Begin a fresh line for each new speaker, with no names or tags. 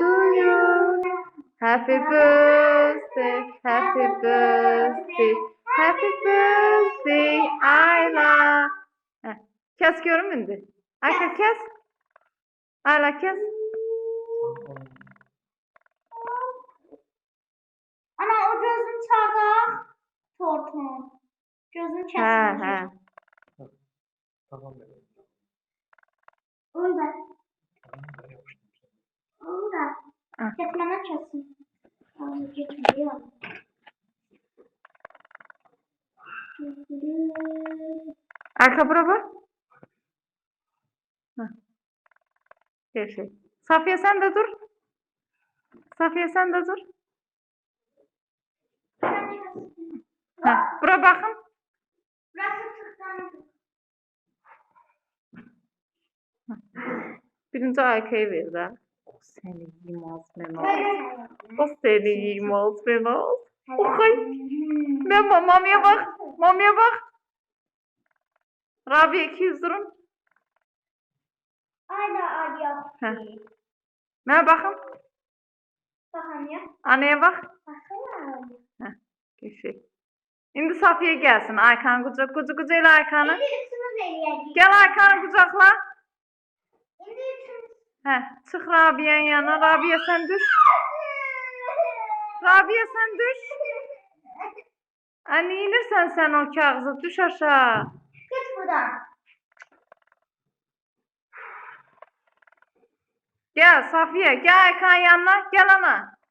To you. Happy birthday, happy birthday, happy birthday Ayla. Heh, Kes görünmündü. Ayla kes. Ayla kes.
Ana o gözün çardak tortun. Gözün
He
kesilmiş.
he.
Da.
Tamam ben yapmıştım.
Onu da.
Ah.
Kesmene kesin. Onu getiriyor.
Arka bura. Bir şey. Safiye sen de dur. Safiye sen de dur. Heh, bura bakın.
Burası tıklandı.
Birinci arkayı ver de. O seni Menaz.
Böyle.
O seni Menaz. Okay. Ben ma- mamiye bak. Mamiye bak. Rabia 200 durun.
Aynen arıyor.
Heh. Ne bakın.
Bakın ya.
Anneye bak.
Bakın.
Heh. Geçik. Şimdi Safiye gelsin. Aykan kucak kucak kucak Aykan'ı.
Şimdi üstümüz eləyəcəyik.
Gel Aykan'ı kucakla. Heh. Çık Rabia'nın yanına. Rabia sen düş. Rabia sen düş. Anne inirsen sen o kağıza düş aşağı.
Git buradan.
Gel Safiye gel Aykan yanına gel ana.